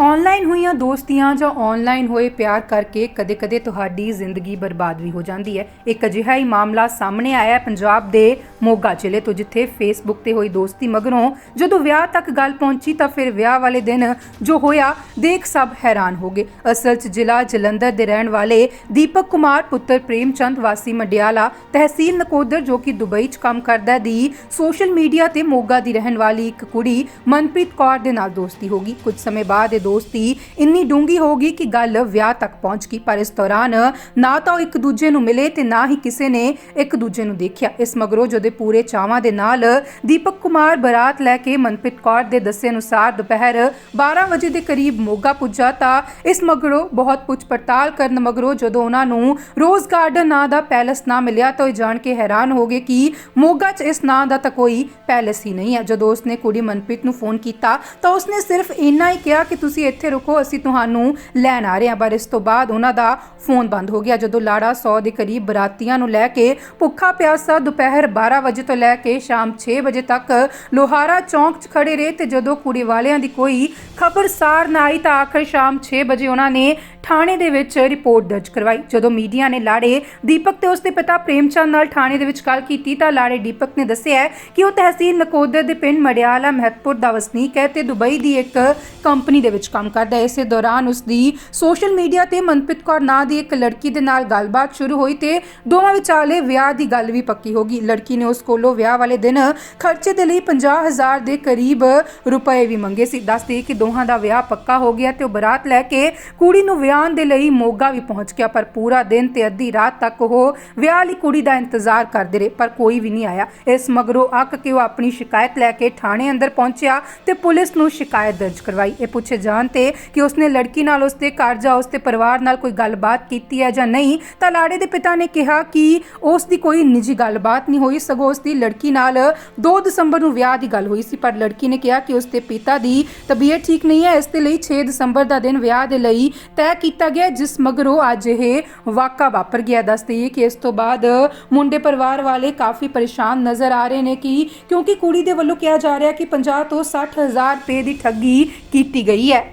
Online ਹੋਈਆਂ ਦੋਸਤੀਆਂ ਜਾਂ online ਹੋਏ ਪਿਆਰ ਕਰਕੇ ਕਦੇ-ਕਦੇ ਤੁਹਾਡੀ ਜ਼ਿੰਦਗੀ ਬਰਬਾਦ ਵੀ ਹੋ ਜਾਂਦੀ ਹੈ। ਇੱਕ ਅਜਿਹਾ ਹੀ ਮਾਮਲਾ ਸਾਹਮਣੇ ਆਇਆ ਹੈ ਪੰਜਾਬ ਦੇ ਮੋਗਾ ਜ਼ਿਲ੍ਹੇ ਤੋਂ, ਜਿੱਥੇ ਫੇਸਬੁੱਕ ਤੇ ਹੋਈ ਦੋਸਤੀ ਮਗਰੋਂ ਜਦੋਂ ਵਿਆਹ ਤੱਕ ਗੱਲ ਪਹੁੰਚੀ ਤਾਂ ਫਿਰ ਵਿਆਹ ਵਾਲੇ ਦਿਨ ਜੋ ਹੋਇਆ, ਦੇਖ ਸਭ ਹੈਰਾਨ ਹੋ ਗਏ। ਅਸਲ 'ਚ ਜ਼ਿਲ੍ਹਾ ਜਲੰਧਰ ਦੇ ਰਹਿਣ ਵਾਲੇ ਦੀਪਕ ਕੁਮਾਰ ਪੁੱਤਰ ਪ੍ਰੇਮ ਚੰਦ ਵਾਸੀ ਮੰਡਿਆਲਾ ਤਹਿਸੀਲ ਨਕੋਦਰ, ਜੋ ਕਿ ਦੁਬਈ 'ਚ ਕੰਮ ਕਰਦਾ ਦੀ ਸੋਸ਼ਲ ਮੀਡੀਆ ਤੇ ਮੋਗਾ ਦੀ ਰਹਿਣ ਵਾਲੀ ਇੱਕ ਕੁੜੀ ਮਨਪ੍ਰੀਤ ਕੌਰ ਦੇ ਨਾਲ ਦੋਸਤੀ ਹੋ ਗਈ। ਕੁਝ ਸਮੇਂ ਬਾਅਦ ਦੋਸਤੀ ਇੰਨੀ ਡੂੰਗੀ ਹੋ ਗਈ ਕਿ ਗੱਲ ਵਿਆਹ ਤੱਕ ਪਹੁੰਚ ਗਈ। ਪਰ ਇਸ ਦੌਰਾਨ ਨਾ ਤਾਂ ਉਹ ਇੱਕ ਦੂਜੇ ਨੂੰ ਮਿਲੇ ਤੇ ਨਾ ਹੀ ਕਿਸੇ ਨੇ ਇੱਕ ਦੂਜੇ ਨੂੰ ਦੇਖਿਆ। ਇਸ ਮਗਰੋਂ ਜਦੋਂ ਪੂਰੇ ਚਾਵਾਂ ਦੇ ਨਾਲ ਦੀਪਕ ਕੁਮਾਰ ਬਰਾਤ ਲੈ ਕੇ ਮਨਪ੍ਰੀਤ ਕੌਰ ਦੇ ਦੱਸੇ ਅਨੁਸਾਰ ਦੁਪਹਿਰ 12 ਵਜੇ ਦੇ ਕਰੀਬ ਮੋਗਾ ਪੁੱਜਾ ਤਾਂ ਇਸ ਮਗਰੋਂ ਬਹੁਤ ਪੁੱਛ ਪੜਤਾਲ ਕਰਨ ਮਗਰੋਂ ਜਦੋਂ ਉਹਨਾਂ ਨੂੰ ਰੋਜ਼ ਗਾਰਡਨ ਨਾਂ ਦਾ ਪੈਲਸ ਨਾ ਮਿਲਿਆ ਤਾਂ ਉਹ ਜਾਣ ਕੇ ਹੈਰਾਨ ਹੋ ਗਏ ਕਿ ਮੋਗਾ 'ਚ ਇਸ ਨਾਂ ਦਾ ਤਾਂ ਕੋਈ ਪੈਲਸ ਹੀ ਨਹੀਂ ਹੈ। ਜਦੋਂ ਉਸਨੇ ਕੁੜੀ ਮਨਪ੍ਰੀਤ ਨੂੰ ਫੋਨ ਕੀਤਾ ਤਾਂ ਉਸਨੇ ਸਿਰਫ ਇੰਨਾ ਹੀ ਕਿਹਾ ਕਿ ਤੁਸੀਂ ਤੁਸੀਂ ਇੱਥੇ ਰੁਕੋ, ਅਸੀਂ ਤੁਹਾਨੂੰ ਲੈਣ ਆ ਰਹੇ ਹਾਂ। ਪਰ ਇਸ ਤੋਂ ਬਾਅਦ ਉਹਨਾਂ ਦਾ ਫੋਨ ਬੰਦ ਹੋ ਗਿਆ। ਜਦੋਂ ਲਾੜਾ 100 ਦੇ ਕਰੀਬ ਬਰਾਤੀਆਂ ਨੂੰ ਲੈ ਕੇ ਭੁੱਖਾ ਪਿਆਸਾ ਦੁਪਹਿਰ 12 ਵਜੇ ਤੋਂ ਲੈ ਕੇ ਸ਼ਾਮ 6 ਵਜੇ ਤੱਕ ਲੋਹਾਰਾ ਚੌਂਕ 'ਚ ਖੜੇ ਰਹੇ ਤੇ ਜਦੋਂ ਕੁੜੀ ਵਾਲਿਆਂ ਦੀ ਕੋਈ ਖਬਰਸਾਰ ਨਾ ਆਈ ਤਾਂ ਆਖਰ ਸ਼ਾਮ 6 ਵਜੇ ਉਹਨਾਂ ਨੇ ਥਾਣੇ ਦੇ ਵਿੱਚ ਰਿਪੋਰਟ ਦਰਜ ਕਰਵਾਈ। ਜਦੋਂ ਮੀਡੀਆ ਨੇ ਲਾੜੇ ਦੀਪਕ ਤੇ ਉਸਦੇ ਪਿਤਾ ਪ੍ਰੇਮਚੰਦ ਨਾਲ ਥਾਣੇ ਦੇ ਵਿੱਚ ਗੱਲ ਕੀਤੀ ਤਾਂ ਲਾੜੇ ਦੀਪਕ ਨੇ ਦੱਸਿਆ ਕਿ ਉਹ ਤਹਿਸੀਲ ਨਕੋਦਰ ਦੇ ਪਿੰਡ ਮੜਿਆਲਾ ਮਹਿਤਪੁਰ ਦਾ ਵਸਨੀਕ ਹੈ ਤੇ ਦੁਬਈ ਦੀ ਇੱਕ ਕੰਪਨੀ ਦੇ ਵਿੱਚ ਕੰਮ ਕਰਦਾ ਹੈ ਇਸੇ ਦੌਰਾਨ ਉਸ ਦੀ ਸੋਸ਼ਲ ਮੀਡੀਆ ਤੇ ਮਨਪ੍ਰੀਤ ਕੌਰ ਨਾਂ ਦੀ ਇੱਕ ਲੜਕੀ ਦੇ ਨਾਲ ਗੱਲਬਾਤ ਸ਼ੁਰੂ ਹੋਈ ਤੇ ਦੋਵਾਂ ਵਿਚਾਲੇ ਵਿਆਹ ਦੀ ਗੱਲ ਵੀ ਪੱਕੀ ਹੋ ਗਈ। ਲੜਕੀ ਨੇ ਉਸ ਕੋਲੋਂ ਵਿਆਹ ਵਾਲੇ ਦਿਨ ਖਰਚੇ ਦੇ ਲਈ 50000 ਦੇ ਕਰੀਬ ਰੁਪਏ ਵੀ ਮੰਗੇ ਸੀ। ਦੱਸਦੇ ਕਿ ਦੋਹਾਂ ਦਾ ਵਿਆਹ ਪੱਕਾ ਹੋ ਗਿਆ ਤੇ ਉਹ ਬਰਾਤ ਲੈ ਕੇ ਕੁੜੀ ਨੂੰ ਵਿਆਹ ਦੇ ਲਈ ਮੋਗਾ ਵੀ ਪਹੁੰਚ ਗਿਆ। ਪਰ ਪੂਰਾ ਦਿਨ ਤੇ ਅੱਧੀ ਰਾਤ ਤੱਕ ਉਹ ਵਿਆਹ ਲਈ ਕੁੜੀ ਦਾ ਇੰਤਜ਼ਾਰ ਕਰਦੇ ਰਹੇ, ਪਰ ਕੋਈ ਵੀ ਨਹੀਂ ਆਇਆ। ਇਸ ਮਗਰੋਂ ਅੱਕ ਕੇ ਉਹ ਆਪਣੀ ਸ਼ਿਕਾਇਤ ਲੈ ਕੇ ਥਾਣੇ ਅੰਦਰ ਪਹੁੰਚਿਆ ਤੇ ਪੁਲਿਸ ਨੂੰ ਸ਼ਿਕਾਇਤ ਦਰਜ ਕਰਵਾਈ। ਇਹ ਪੁੱਛੇ ਜਾਣ ਤੇ ਕਿ ਉਸਨੇ ਲੜਕੀ ਨਾਲ ਉਸਦੇ ਘਰ ਜਾਂ ਉਸਦੇ ਪਰਿਵਾਰ ਨਾਲ ਕੋਈ ਗੱਲਬਾਤ ਕੀਤੀ ਹੈ ਜਾਂ ਨਹੀਂ, ਤਾਂ ਲਾੜੇ ਦੇ ਪਿਤਾ ਨੇ ਕਿਹਾ ਕਿ ਉਸ ਦੀ ਕੋਈ ਨਿੱਜੀ ਗੱਲਬਾਤ ਨਹੀਂ ਹੋਈ। ਸਗੋਂ ਉਸ ਦੀ ਲੜਕੀ ਨਾਲ 2 ਦਸੰਬਰ ਨੂੰ ਵਿਆਹ ਦੀ ਗੱਲ ਹੋਈ ਸੀ, ਪਰ ਲੜਕੀ ਨੇ ਕਿਹਾ ਕਿ ਉਸਦੇ ਪਿਤਾ ਦੀ ਤਬੀਅਤ ਠੀਕ ਨਹੀਂ ਹੈ। ਇਸ ਦੇ ਲਈ 6 ਦਸੰਬਰ ਦਾ ਦਿਨ ਵਿਆਹ ਦੇ ਲਈ ਤੈਅ ਕੀਤਾ ਗਿਆ, ਜਿਸ ਮਗਰੋਂ ਅੱਜ ਇਹ ਵਾਕਾ ਵਾਪਰ ਗਿਆ। ਦੱਸਦੇ ਕਿ ਇਸ ਤੋਂ ਬਾਅਦ ਮੁੰਡੇ ਪਰਿਵਾਰ ਵਾਲੇ ਕਾਫੀ ਪਰੇਸ਼ਾਨ ਨਜ਼ਰ ਆ ਰਹੇ ਨੇ ਕਿ ਕਿਉਂਕਿ ਕੁੜੀ ਦੇ ਵੱਲੋਂ ਕਿਹਾ ਜਾ ਰਿਹਾ ਕਿ 50 ਤੋਂ 60000 ਰੁਪਏ ਦੀ ਠੱਗੀ ਕੀਤੀ ਗਈ ਹੈ।